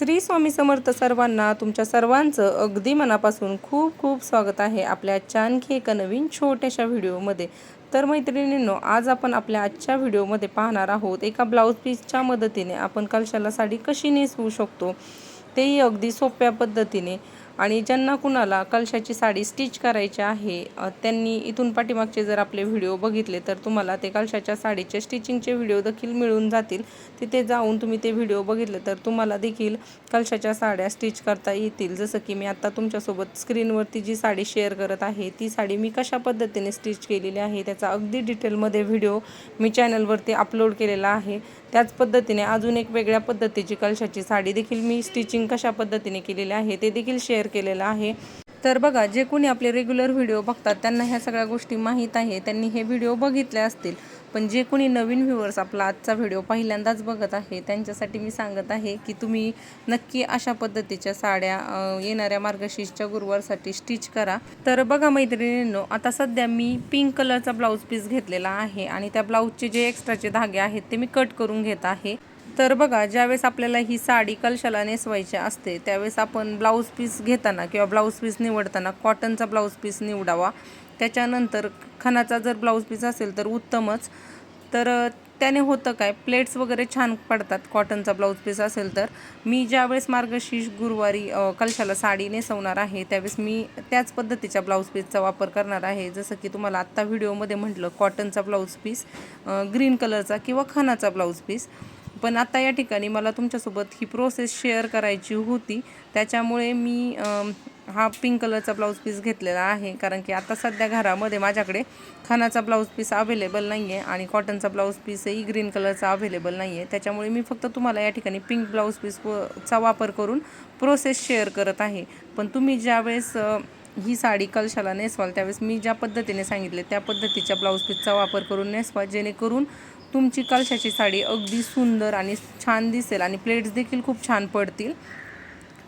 श्री स्वामी समर्थ सर्वांना तुमच्या सर्वांचं अगदी मनापासून खूप खूप स्वागत आहे आपल्या आजच्या आणखी एका नवीन छोट्याशा व्हिडिओमध्ये. तर मैत्रिणींनो आज आपण आपल्या आजच्या व्हिडिओमध्ये पाहणार आहोत एका ब्लाऊज पीसच्या मदतीने आपण कलशाला साडी कशी नेसवू शकतो तेही अगदी सोप्या पद्धतीने. आणि ज्यांना कुणाला कलशाची साडी स्टिच करायची आहे त्यांनी इथून पाठीमागचे जर आपले व्हिडिओ बघितले तर तुम्हाला ते कलशाच्या साडीचे स्टिचिंगचे व्हिडिओ देखील मिळून जातील. तिथे जाऊन तुम्ही ते व्हिडिओ बघितले तर तुम्हाला देखील कलशाच्या साड्या स्टिच करता येतील. जसं की मी आता तुमच्यासोबत स्क्रीनवरती जी साडी शेअर करत आहे ती साडी मी कशा पद्धतीने स्टिच केलेली आहे त्याचा अगदी डिटेलमध्ये व्हिडिओ मी चॅनलवरती अपलोड केलेला आहे. त्याच पद्धतीने अजून एक वेगळ्या पद्धतीची कलशाची साडी देखील मी स्टिचिंग कशा पद्धतीने केलेली आहे ते देखील शेअर केलेलं आहे. तर बघा जे कोणी आपले रेग्युलर व्हिडिओ बघतात त्यांना ह्या सगळ्या गोष्टी माहीत आहे त्यांनी हे व्हिडिओ बघितले असतील. पण जे कोणी नवीन व्ह्युअर्स आपला आजचा व्हिडिओ पहिल्यांदाच बघत आहे त्यांच्यासाठी मी सांगत आहे की तुम्ही नक्की अशा पद्धतीच्या साड्या येणाऱ्या मार्गशीर्षच्या गुरुवारसाठी स्टिच करा. तर बघा मैत्रिणींनो आता सध्या मी पिंक कलरचा ब्लाऊज पीस घेतलेला आहे आणि त्या ब्लाऊजचे जे एक्स्ट्राचे धागे आहेत ते मी कट करून घेत आहे. तर बघा ज्यावेळेस आपल्याला ही साडी कलशाला नेसवायची असते त्यावेळेस आपण ब्लाऊज पीस घेताना किंवा ब्लाऊज पीस निवडताना कॉटनचा ब्लाऊज पीस निवडावा. त्याच्यानंतर खणाचा जर ब्लाऊज पीस असेल तर उत्तमच. तर त्याने होतं काय? प्लेट्स वगैरे छान पडतात कॉटनचा ब्लाऊज पीस असेल तर. मी ज्यावेळेस मार्गशीर्ष गुरुवारी कलशाला साडी नेसवणार आहे त्यावेळेस मी त्याच पद्धतीच्या ब्लाऊज पीसचा वापर करणार आहे. जसं की तुम्हाला आत्ता व्हिडिओमध्ये म्हटलं कॉटनचा ब्लाऊज पीस ग्रीन कलरचा किंवा खणाचा ब्लाऊज पीस. पण आत्ता या ठिकाणी मला तुमच्यासोबत ही प्रोसेस शेअर करायची होती. त्याच्यामुळे मी हा पिंक कलरचा ब्लाऊज पीस घेतलेला आहे. कारण की आता सध्या घरामध्ये माझ्याकडे खानाचा ब्लाऊज पीस अवेलेबल नाही आहे आणि कॉटनचा ब्लाऊज पीसही ग्रीन कलरचा अवेलेबल नाही आहे त्याच्यामुळे मी फक्त तुम्हाला या ठिकाणी पिंक ब्लाऊज पीस चा वापर करून प्रोसेस शेअर करत आहे. पण तुम्ही ज्यावेळेस ही साडी कलशाला नेसवाल त्यावेळेस मी ज्या पद्धतीने सांगितले त्या पद्धतीच्या ब्लाऊज पीसचा वापर करून नेसवा. जेणेकरून तुमची कलशाची साडी अगदी सुंदर आणि छान दिसेल आणि प्लेट्स देखील खूप छान पडतील.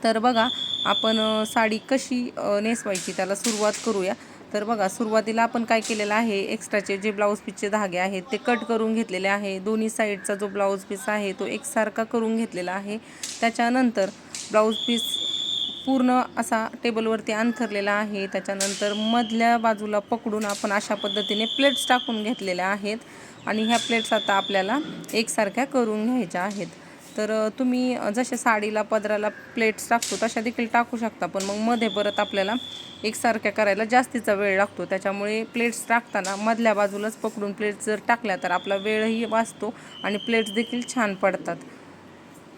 तर बघा आपण साडी कशी नेसवायची त्याला सुरुवात करूया. तर बघा सुरुवातीला आपण काय केलेलं आहे एक्स्ट्राचे जे ब्लाऊज पीसचे धागे आहेत ते कट करून घेतलेले आहे. दोन्ही साईडचा जो ब्लाऊज पीस आहे तो एकसारखा करून घेतलेला आहे. त्याच्यानंतर ब्लाऊज पीस पूर्ण असा टेबलवरती अंथरलेला आहे. त्याच्यानंतर मधल्या बाजूला पकडून आपण अशा पद्धतीने प्लेट्स टाकून घेतलेल्या आहेत. आणि ह्या प्लेट्स आता आपल्याला एकसारख्या करून घ्यायच्या आहेत. तर तुम्ही जसे साडीला पदराला प्लेट्स टाकतो तशा देखील टाकू शकता. पण मग मध्ये परत आपल्याला एकसारख्या करायला जास्तीचा वेळ लागतो. त्याच्यामुळे प्लेट्स टाकताना मधल्या बाजूलाच पकडून प्लेट्स जर टाकल्या तर आपला वेळही वाचतो आणि प्लेट्स देखील छान पडतात.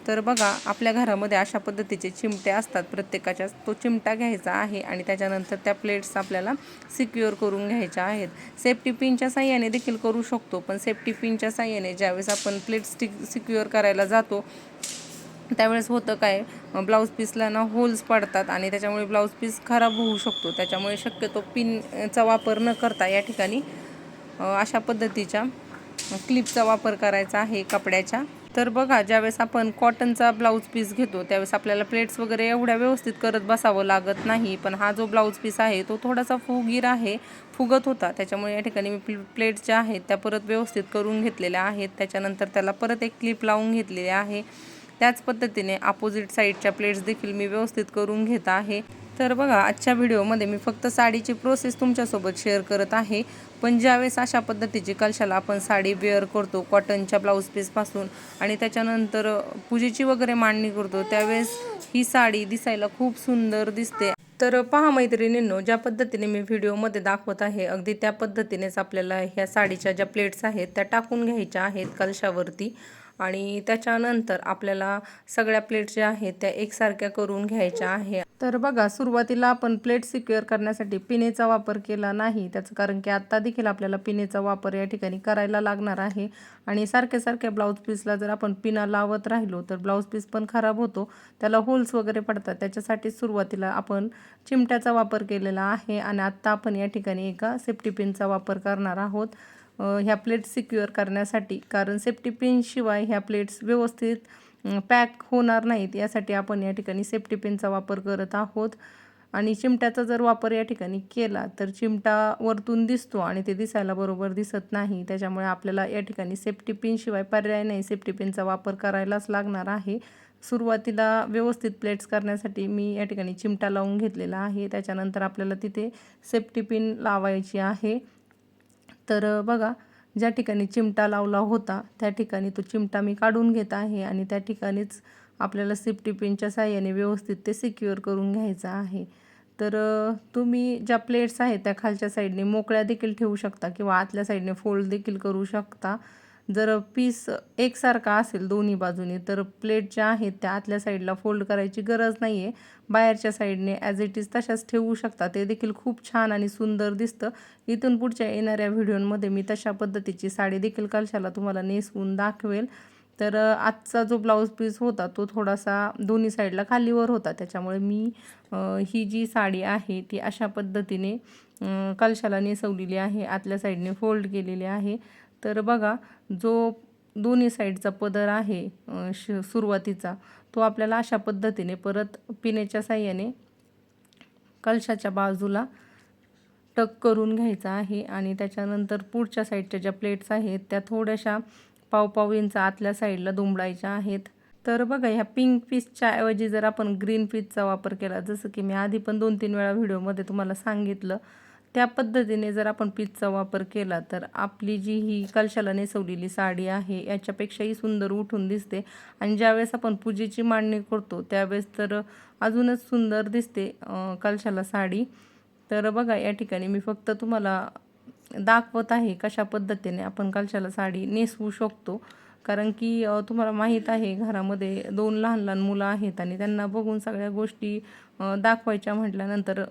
तर बघा आपल्या घरामध्ये अशा पद्धतीचे चिमटे असतात. प्रत्येकाच्या तो चिमटा घ्यायचा आहे आणि त्याच्यानंतर त्या प्लेट्स आपल्याला सिक्युअर करून घ्यायच्या आहेत. सेफ्टी पिनच्या साह्याने देखील करू शकतो पण सेफ्टी पिनच्या साह्याने ज्यावेळेस आपण प्लेट स्टिक सिक्युअर करायला जातो त्यावेळेस होतं काय? ब्लाऊज पीसला ना होल्स पडतात आणि त्याच्यामुळे ब्लाऊज पीस खराब होऊ शकतो. त्याच्यामुळे शक्यतो पिनचा वापर न करता या ठिकाणी अशा पद्धतीच्या क्लिपचा वापर करायचा आहे कपड्याच्या. तर बघा ज्यावेळेस आपण कॉटनचा ब्लाऊज पीस घेतो त्यावेळेस आपल्याला प्लेट्स वगैरे एवढ्या व्यवस्थित करत बसावं लागत नाही. पण हा जो ब्लाऊज पीस आहे तो थोडासा फुगीर आहे फुगत होता. त्याच्यामुळे या ठिकाणी मी प्ल प्लेट्स ज्या आहेत त्या परत व्यवस्थित करून घेतलेल्या आहेत. त्याच्यानंतर त्याला परत एक क्लिप लावून घेतलेली आहे. त्याच पद्धतीने अपोजिट साईडच्या प्लेट्स देखील मी व्यवस्थित करून घेत आहे. तर बघा आजच्या व्हिडिओमध्ये मी फक्त साडीची प्रोसेस तुमच्यासोबत शेअर करत आहे. पण ज्यावेळेस अशा पद्धतीची कलशाला आपण साडी वेअर करतो कॉटनच्या ब्लाऊज पीसपासून आणि त्याच्यानंतर पूजेची वगैरे मांडणी करतो त्यावेळेस ही साडी दिसायला खूप सुंदर दिसते. तर पहा मैत्रिणींनो ज्या पद्धतीने मी व्हिडिओमध्ये दाखवत आहे अगदी त्या पद्धतीनेच आपल्याला ह्या साडीच्या ज्या प्लेट्स आहेत त्या टाकून घ्यायच्या आहेत कलशावरती. आणि त्याच्यानंतर आपल्याला सगळ्या प्लेट ज्या आहेत त्या एकसारख्या करून घ्यायच्या आहे. तर बघा सुरुवातीला आपण प्लेट सिक्युअर करण्यासाठी पिनेचा वापर केला नाही. त्याचं कारण की आत्ता देखील आपल्याला पिनेचा वापर या ठिकाणी करायला लागणार आहे. आणि सारख्या सारख्या ब्लाऊज पीसला जर आपण पिना लावत राहिलो तर ब्लाऊज पीस पण खराब होतो. त्याला होल्स वगैरे पडतात. त्याच्यासाठी सुरुवातीला आपण चिमट्याचा वापर केलेला आहे आणि आत्ता आपण या ठिकाणी एका सेफ्टी पिनचा वापर करणार आहोत. ह्या प्लेट्स सिक्युअर करण्यासाठी. कारण सेफ्टी पिनशिवाय ह्या प्लेट्स व्यवस्थित पॅक होणार नाहीत. यासाठी आपण या ठिकाणी सेफ्टी पिनचा वापर करत आहोत. आणि चिमट्याचा जर वापर या ठिकाणी केला तर चिमटा वरतून दिसतो आणि ते दिसायला बरोबर दिसत नाही. त्याच्यामुळे आपल्याला या ठिकाणी सेफ्टी पिनशिवाय पर्याय नाही. सेफ्टी पिनचा वापर करायलाच लागणार आहे. सुरुवातीला व्यवस्थित प्लेट्स करण्यासाठी मी या ठिकाणी चिमटा लावून घेतलेला आहे. त्याच्यानंतर आपल्याला तिथे सेफ्टी पिन लावायची आहे. तर बघा ज्या ठिकाणी चिमटा लावला होता त्या ठिकाणी तो चिमटा मी काढून घेत आहे आणि त्या ठिकाणीच आपल्याला सेफ्टी पिनच्या साह्याने व्यवस्थित ते सिक्युअर करून घ्यायचं आहे. तर तुम्ही ज्या प्लेट्स आहेत त्या खालच्या साईडने मोकळ्या देखील ठेवू शकता किंवा आतल्या साईडने फोल्ड देखील करू शकता. जर पीस एकसारखा असेल दोन्ही बाजूनी तर प्लेट ज्या आहेत त्या आतल्या साईडला फोल्ड करायची गरज नाही आहे बाहेरच्या साईडने ॲज इट इज तशाच ठेवू शकता. ते देखील खूप छान आणि सुंदर दिसतं. इथून पुढच्या येणाऱ्या व्हिडिओमध्ये मी तशा पद्धतीची साडी देखील कलशाला तुम्हाला नेसवून दाखवेल. तर आजचा जो ब्लाऊज पीस होता तो थोडासा दोन्ही साईडला खालीवर होता. त्याच्यामुळे मी ही जी साडी आहे ती अशा पद्धतीने कलशाला नेसवलेली आहे. आतल्या साईडने फोल्ड केलेली आहे. तर बघा जो दोन्ही साईडचा पदर आहे श सुरुवातीचा तो आपल्याला अशा पद्धतीने परत पिण्याच्या साह्याने कलशाच्या बाजूला टक करून घ्यायचा आहे आणि त्याच्यानंतर पुढच्या साईडच्या ज्या प्लेट्स आहेत त्या थोड्याशा पावपाव इंच आतल्या साईडला दुमडायच्या आहेत. तर बघा ह्या पिंक पीसच्या ऐवजी जर आपण ग्रीन पीसचा वापर केला जसं की मी आधी पण दोन तीन वेळा व्हिडिओमध्ये तुम्हाला सांगितलं त्या पद्धतीने जर आपण पीचचा वापर केला तर आपली जी ही कलशाला नेसवलेली साडी आहे याच्यापेक्षाही सुंदर उठून दिसते. आणि ज्यावेळेस आपण पूजेची मांडणी करतो त्यावेळेस तर अजूनच सुंदर दिसते कलशाला साडी. तर बघा या ठिकाणी मी फक्त तुम्हाला दाखवत आहे कशा पद्धतीने आपण कलशाला साडी नेसवू शकतो. कारण की तुम्हाला माहीत आहे घरामध्ये दोन लहान लहान मुलं आहेत आणि त्यांना बघून सगळ्या गोष्टी दाखवायच्या म्हटल्यानंतर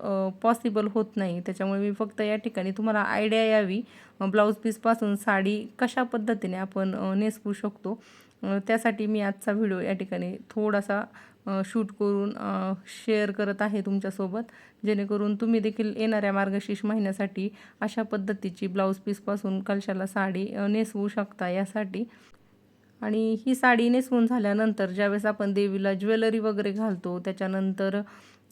पॉसिबल होत नाही. त्याच्यामुळे मी फक्त या ठिकाणी तुम्हाला आयडिया यावी. ब्लाऊज पीसपासून साडी कशा पद्धतीने आपण नेसवू शकतो? त्यासाठी मी आजचा व्हिडिओ या ठिकाणी थोडासा शूट करून शेअर करत आहे तुमच्यासोबत. जेणेकरून तुम्ही देखील येणाऱ्या मार्गशीर्ष महिन्यासाठी अशा पद्धतीची ब्लाऊज पीसपासून कलशाला साडी नेसवू शकता यासाठी. आणि ही साडी नेसवून झाल्यानंतर ज्यावेळेस आपण देवीला ज्वेलरी वगैरे घालतो त्याच्यानंतर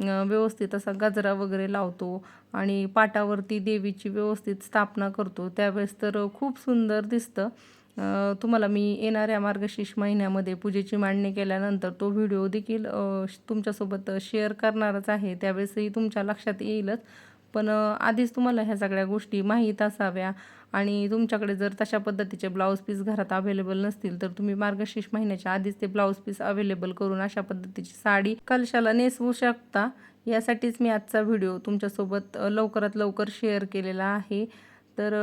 व्यवस्थित असा गजरा वगैरे लावतो आणि पाटावरती देवीची व्यवस्थित स्थापना करतो. त्यावेळेस तर खूप सुंदर दिसतं. तुम्हाला मी येणाऱ्या मार्गशीर्ष महिन्यामध्ये पूजेची मांडणी केल्यानंतर तो व्हिडिओ देखील तुमच्यासोबत शेअर करणारच आहे. त्यावेळेसही तुमच्या लक्षात येईलच. पण आधीच तुम्हाला ह्या सगळ्या गोष्टी माहीत असाव्या. आणि तुमच्याकडे जर तशा पद्धतीचे ब्लाऊज पीस घरात अवेलेबल नसतील तर तुम्ही मार्गशीर्ष महिन्याच्या आधीच ते ब्लाऊज पीस अवेलेबल करून अशा पद्धतीची साडी कलशाला नेसवू शकता. यासाठीच मी आजचा व्हिडिओ तुमच्यासोबत लवकरात लवकर शेअर केलेला आहे. तर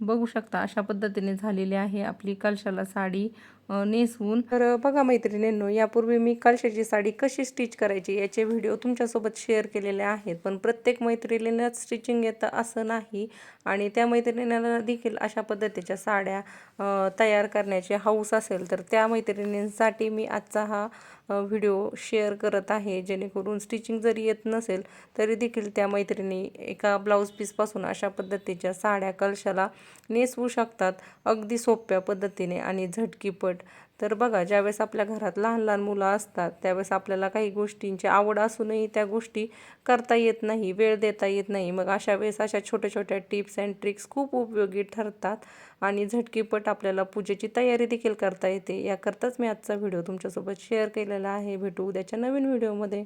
बघू शकता अशा पद्धतीने झालेली आहे आपली कलशाला साडी. नेसवून तर बघा मैत्रिणींनो यापूर्वी मी कलशाची साडी कशी स्टिच करायची याचे व्हिडिओ तुमच्यासोबत शेअर केलेले आहेत. पण प्रत्येक मैत्रिणींनाच स्टिचिंग येतं असं नाही. आणि त्या मैत्रिणींना देखील अशा पद्धतीच्या साड्या तयार करण्याची हाऊस असेल तर त्या मैत्रिणींसाठी मी आजचा हा व्हिडिओ शेअर करत आहे. जेणेकरून स्टिचिंग जरी येत नसेल तरी देखील त्या मैत्रिणी एका ब्लाऊज पीसपासून अशा पद्धतीच्या साड्या कलशाला नेसवू शकतात. अगदी सोप्या पद्धतीने आणि झटकीपट तर बघा ज्यावेळेस आपल्या घरात लहान लहान मुलं असतात त्यावेळेस आपल्याला काही गोष्टींची आवड असूनही त्या गोष्टी करता येत नाही वेळ देता येत नाही. मग अशा वेळेस अशा छोट्या छोट्या टिप्स अँड ट्रिक्स खूप उपयोगी ठरतात आणि झटकीपट आपल्याला पूजेची तयारी देखील करता येते. याकरताच मी आजचा व्हिडिओ तुमच्यासोबत शेअर केलेला आहे. भेटू उद्याच्या नवीन व्हिडिओमध्ये.